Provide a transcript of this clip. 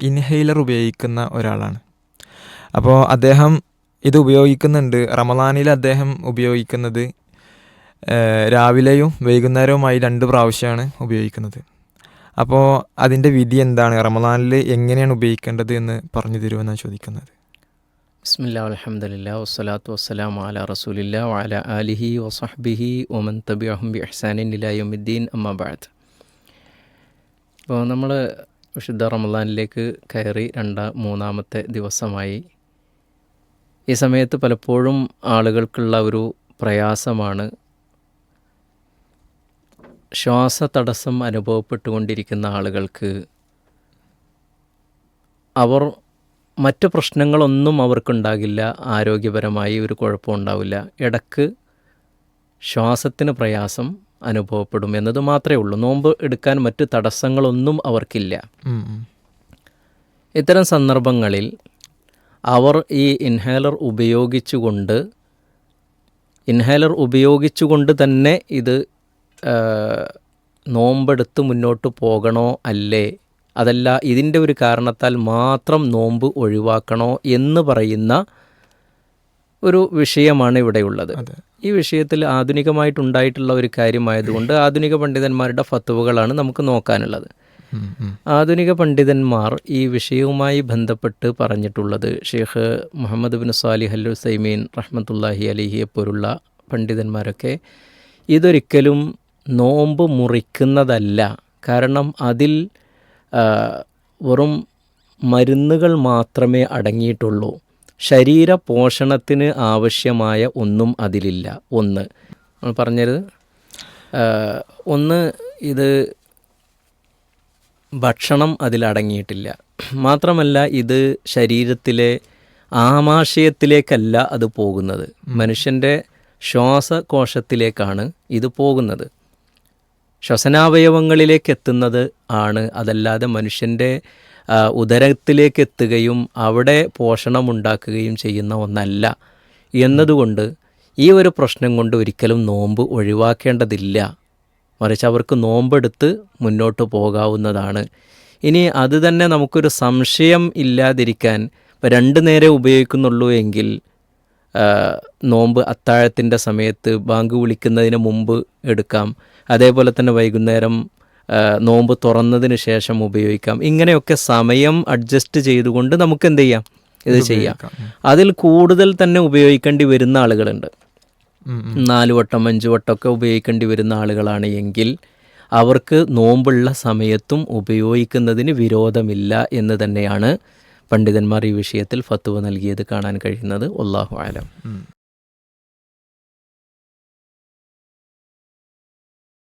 Inhaler ഉപയോഗിക്കുന്ന ഒരാളാണ്. അപ്പോൾ അദ്ദേഹം ഇത് ഉപയോഗിക്കുന്നുണ്ട്. റമദാനിൽ അദ്ദേഹം ഉപയോഗിക്കുന്നത് രാവിലെയും വൈകുന്നേരവുമായി രണ്ട് പ്രാവശ്യമാണ് ഉപയോഗിക്കുന്നത്. അപ്പോൾ അതിന്റെ വിധി എന്താണ്? റമദാനിൽ എങ്ങനെയാണ് ഉപയോഗിക്കേണ്ടത് എന്ന് പറഞ്ഞു തരുമെന്നാണ് ചോദിക്കുന്നത്. വസ്സലാത്തു ഇപ്പോൾ നമ്മൾ വിശുദ്ധ റമദാനിലേക്ക് കയറി രണ്ടാം മൂന്നാമത്തെ ദിവസമായി. ഈ സമയത്ത് പലപ്പോഴും ആളുകൾക്കുള്ള ഒരു പ്രയാസമാണ് ശ്വാസതടസ്സം അനുഭവപ്പെട്ടുകൊണ്ടിരിക്കുന്ന ആളുകൾക്ക്. അവർ മറ്റ് പ്രശ്നങ്ങളൊന്നും അവർക്കുണ്ടാകില്ല ആരോഗ്യപരമായി ഒരു കുഴപ്പമുണ്ടാവില്ല ഇടയ്ക്ക് ശ്വാസത്തിന് പ്രയാസം അനുഭവപ്പെടും എന്നത് മാത്രമേ ഉള്ളൂ. നോമ്പ് എടുക്കാൻ മറ്റ് തടസ്സങ്ങളൊന്നും അവർക്കില്ല. ഇത്തരം സന്ദർഭങ്ങളിൽ അവർ ഈ ഇൻഹേലർ ഉപയോഗിച്ചുകൊണ്ട് ഇൻഹേലർ ഉപയോഗിച്ചുകൊണ്ട് തന്നെ ഇത് നോമ്പെടുത്ത് മുന്നോട്ട് പോകണോ അല്ലേ? അതല്ല ഇതിന്റെ ഒരു കാരണത്താൽ മാത്രം നോമ്പ് ഒഴിവാക്കണോ എന്ന് പറയുന്ന ഒരു വിഷയമാണ് ഇവിടെയുള്ളത്. ഈ വിഷയത്തിൽ ആധുനികമായിട്ടുണ്ടായിട്ടുള്ള ഒരു കാര്യമായതുകൊണ്ട് ആധുനിക പണ്ഡിതന്മാരുടെ ഫത്തുവകളാണ് നമുക്ക് നോക്കാനുള്ളത്. ആധുനിക പണ്ഡിതന്മാർ ഈ വിഷയവുമായി ബന്ധപ്പെട്ട് പറഞ്ഞിട്ടുള്ളത് Sheikh Muhammad bin Salih al Uthaymeen റഹ്മത്തുല്ലാഹി അലിഹിയെ പോലുള്ള പണ്ഡിതന്മാരൊക്കെ ഇതൊരിക്കലും നോമ്പ് മുറിക്കുന്നതല്ല. കാരണം അതിൽ വെറും മരുന്നുകൾ മാത്രമേ അടങ്ങിയിട്ടുള്ളൂ. ശരീര പോഷണത്തിന് ആവശ്യമായ ഒന്നും അതിലില്ല. ഒന്ന്. പറഞ്ഞത് ഒന്ന് ഇത് ഭക്ഷണം അതിലടങ്ങിയിട്ടില്ല. മാത്രമല്ല ഇത് ശരീരത്തിലെ ആമാശയത്തിലേക്കല്ല അത് പോകുന്നത്. മനുഷ്യന്റെ ശ്വാസകോശത്തിലേക്കാണ് ഇത് പോകുന്നത്. ശ്വസനാവയവങ്ങളിലേക്ക് എത്തുന്നത് ആണ്. അതല്ലാതെ മനുഷ്യന്റെ ഉദരത്തിലേക്ക് എത്തുകയും അവിടെ പോഷണമുണ്ടാക്കുകയും ചെയ്യുന്ന ഒന്നല്ല. എന്നതുകൊണ്ട് ഈ ഒരു പ്രശ്നം കൊണ്ട് ഒരിക്കലും നോമ്പ് ഒഴിവാക്കേണ്ടതില്ല. മറിച്ച് അവർക്ക് നോമ്പെടുത്ത് മുന്നോട്ട് പോകാവുന്നതാണ്. ഇനി അത് തന്നെ നമുക്കൊരു സംശയം ഇല്ലാതിരിക്കാൻ ഇപ്പം രണ്ട് നേരെ ഉപയോഗിക്കുന്നുള്ളൂ എങ്കിൽ നോമ്പ് അത്താഴത്തിന്റെ സമയത്ത് ബാങ്ക് വിളിക്കുന്നതിന് മുമ്പ് എടുക്കാം. അതേപോലെ തന്നെ വൈകുന്നേരം നോമ്പ് തുറന്നതിന് ശേഷം ഉപയോഗിക്കാം. ഇങ്ങനെയൊക്കെ സമയം അഡ്ജസ്റ്റ് ചെയ്തുകൊണ്ട് നമുക്ക് എന്ത് ചെയ്യാം? ഇത് ചെയ്യാം. അതിൽ കൂടുതൽ തന്നെ ഉപയോഗിക്കേണ്ടി വരുന്ന ആളുകളുണ്ട്. നാല് വട്ടം അഞ്ച് വട്ടമൊക്കെ ഉപയോഗിക്കേണ്ടി വരുന്ന ആളുകളാണ് എങ്കിൽ അവർക്ക് നോമ്പുള്ള സമയത്തും ഉപയോഗിക്കുന്നതിന് വിരോധമില്ല എന്ന് തന്നെയാണ് പണ്ഡിതന്മാർ ഈ വിഷയത്തിൽ ഫത്തുവ നൽകിയത് കാണാൻ കഴിയുന്നത് ഒല്ലാഹു ആലം.